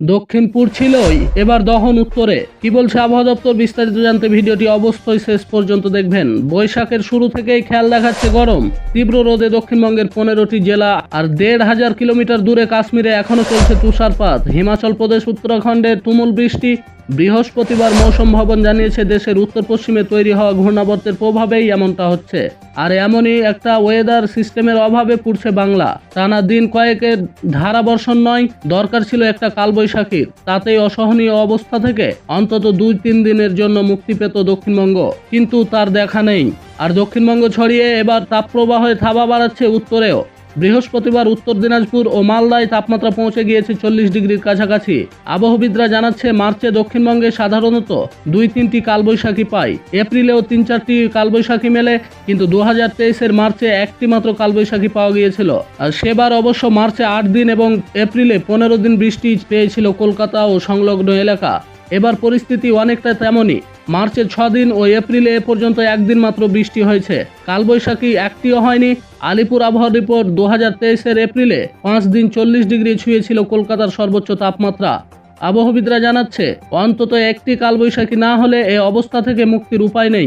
দক্ষিণপুর ছিলই এবার দহন উত্তরে। কি বলছে আবহাওয়া দপ্তর? বিস্তারিত জানতে ভিডিওটি অবশ্যই শেষ পর্যন্ত দেখবেন। বৈশাখের শুরু থেকেই খেয়াল দেখাচ্ছে গরম। তীব্র রোদে দক্ষিণবঙ্গের পনেরোটি জেলা আর দেড় হাজার কিলোমিটার দূরে কাশ্মীরে এখনও চলছে তুষারপাত। হিমাচল প্রদেশ, উত্তরাখণ্ডে তুমুল বৃষ্টি বৃহস্পতিবার মৌসুম ভবন জানিয়েছে দেশের উত্তর পশ্চিমে তৈরি হওয়া ঘূর্ণাবর্তের প্রভাবেই এমনটা হচ্ছে। আর এমনই একটা ওয়েদার সিস্টেমের অভাবে পুড়ছে বাংলা। টানা দিন কয়েকের ধারাবর্ষণ নয়, দরকার ছিল একটা কালবৈশাখীর। তাতেই অসহনীয় অবস্থা থেকে অন্তত দুই তিন দিনের জন্য মুক্তি পেত দক্ষিণবঙ্গ। কিন্তু তার দেখা নেই। আর দক্ষিণবঙ্গ ছড়িয়ে এবার তাপপ্রবাহে থাবা বাড়াচ্ছে উত্তরেও। বৃহস্পতিবার উত্তর দিনাজপুর ও মালদায় তাপমাত্রা পৌঁছে গিয়েছে চল্লিশ ডিগ্রির কাছাকাছি। আবহবিদরা জানাচ্ছে, মার্চে দক্ষিণবঙ্গে সাধারণত দুই তিনটি কালবৈশাখী পাই এপ্রিলেও তিন চারটি কালবৈশাখী মেলে, কিন্তু দু হাজার তেইশের মার্চে একটি মাত্র কালবৈশাখী পাওয়া গিয়েছিল। আর সেবার অবশ্য মার্চে আট দিন এবং এপ্রিলে পনেরো দিন বৃষ্টি পেয়েছিল কলকাতা ও সংলগ্ন এলাকা। এবার পরিস্থিতি অনেকটা তেমনই। মার্চের ছ দিন ও এপ্রিলে এ পর্যন্ত একদিন মাত্র বৃষ্টি হয়েছে। কালবৈশাখী একটিও হয়নি। আলিপুর আবহাওয়া রিপোর্ট দু হাজার তেইশের এপ্রিলে পাঁচ দিন চল্লিশ ডিগ্রি ছুঁয়েছিল কলকাতার সর্বোচ্চ তাপমাত্রা। আবহবিদরা জানাচ্ছে, অন্তত একটি কালবৈশাখী না হলে এ অবস্থা থেকে মুক্তির উপায় নেই।